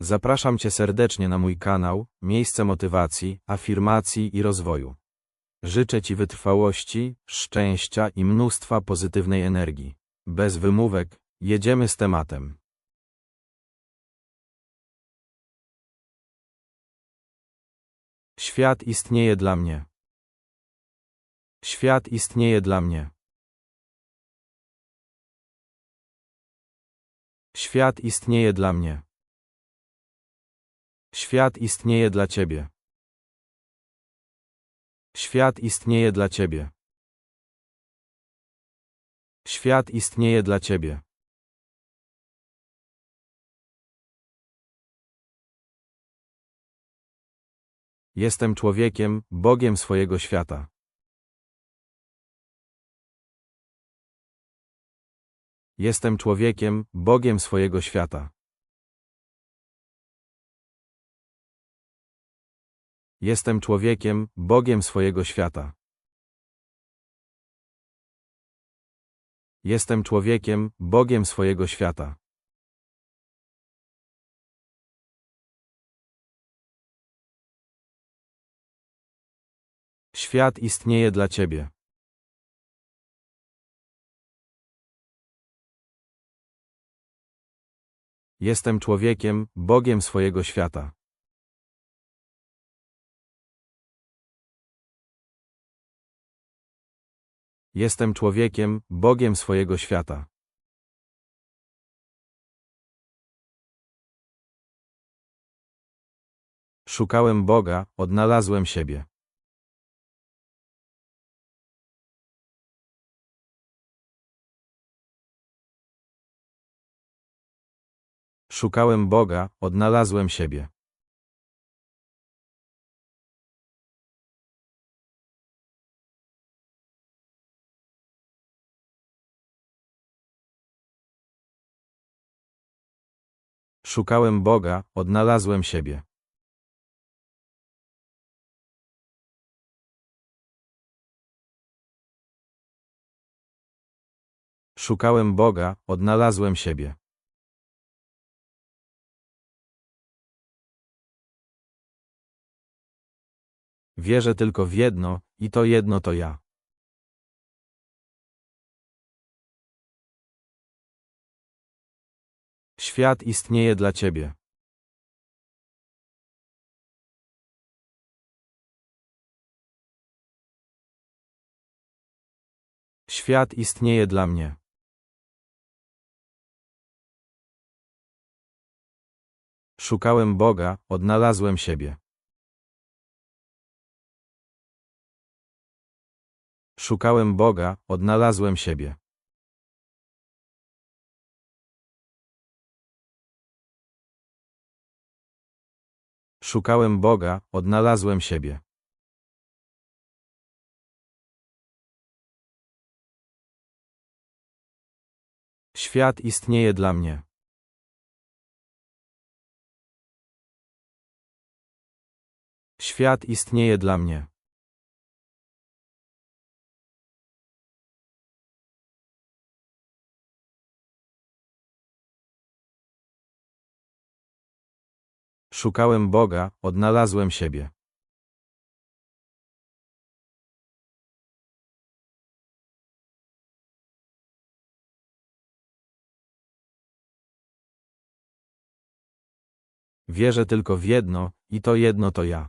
Zapraszam Cię serdecznie na mój kanał, miejsce motywacji, afirmacji i rozwoju. Życzę Ci wytrwałości, szczęścia i mnóstwa pozytywnej energii. Bez wymówek, jedziemy z tematem. Świat istnieje dla mnie. Świat istnieje dla mnie. Świat istnieje dla mnie. Świat istnieje dla Ciebie. Świat istnieje dla Ciebie. Świat istnieje dla Ciebie. Jestem człowiekiem, Bogiem swojego świata. Jestem człowiekiem, Bogiem swojego świata. Jestem człowiekiem, Bogiem swojego świata. Jestem człowiekiem, Bogiem swojego świata. Świat istnieje dla Ciebie. Jestem człowiekiem, Bogiem swojego świata. Jestem człowiekiem, Bogiem swojego świata. Szukałem Boga, odnalazłem siebie. Szukałem Boga, odnalazłem siebie. Szukałem Boga, odnalazłem siebie. Szukałem Boga, odnalazłem siebie. Wierzę tylko w jedno, i to jedno to ja. Świat istnieje dla Ciebie. Świat istnieje dla mnie. Szukałem Boga, odnalazłem siebie. Szukałem Boga, odnalazłem siebie. Szukałem Boga, odnalazłem siebie. Świat istnieje dla mnie. Świat istnieje dla mnie. Szukałem Boga, odnalazłem siebie. Wierzę tylko w jedno, i to jedno to ja.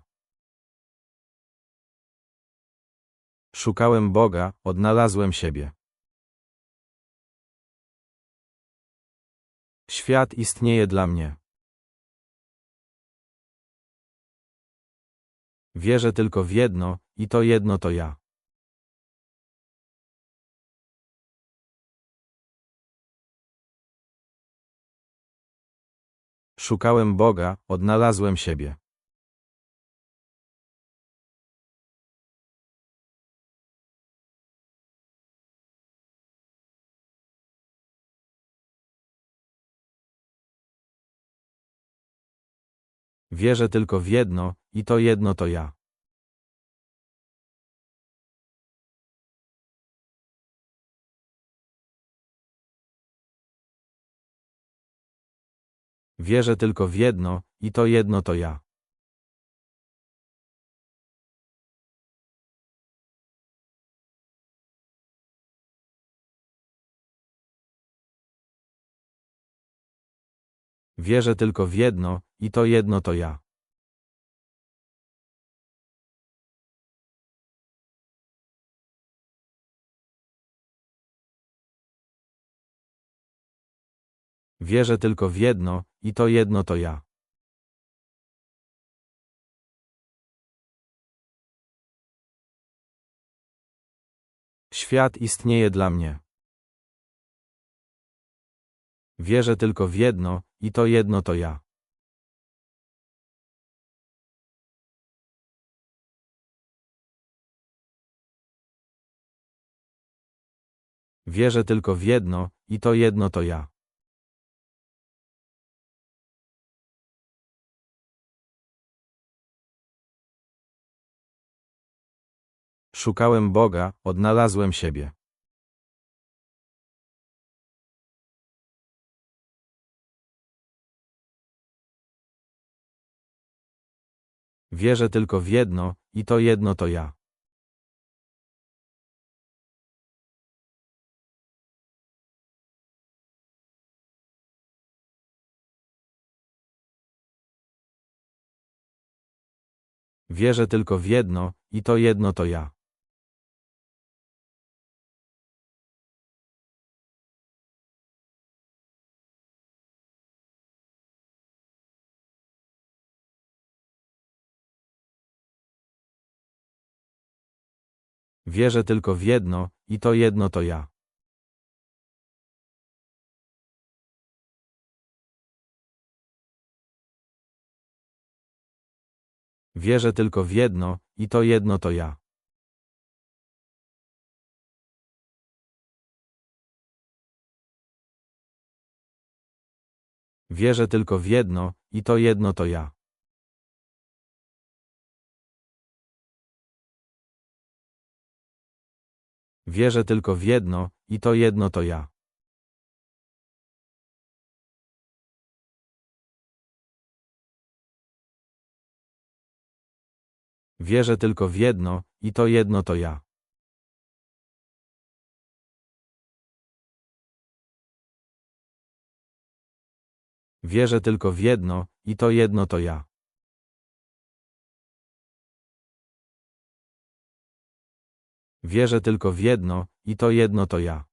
Szukałem Boga, odnalazłem siebie. Świat istnieje dla mnie. Wierzę tylko w jedno, i to jedno to ja. Szukałem Boga, odnalazłem siebie. Wierzę tylko w jedno, i to jedno to ja. Wierzę tylko w jedno, i to jedno to ja. Wierzę tylko w jedno, i to jedno to ja. Wierzę tylko w jedno, i to jedno to ja. Świat istnieje dla mnie. Wierzę tylko w jedno, i to jedno to ja. Wierzę tylko w jedno, i to jedno to ja. Szukałem Boga, odnalazłem siebie. Wierzę tylko w jedno, i to jedno to ja. Wierzę tylko w jedno, i to jedno to ja. Wierzę tylko w jedno, i to jedno to ja. Wierzę tylko w jedno, i to jedno to ja. Wierzę tylko w jedno, i to jedno to ja. Wierzę tylko w jedno, i to jedno to ja. Wierzę tylko w jedno, i to jedno to ja. Wierzę tylko w jedno, i to jedno to ja. Wierzę tylko w jedno, i to jedno to ja.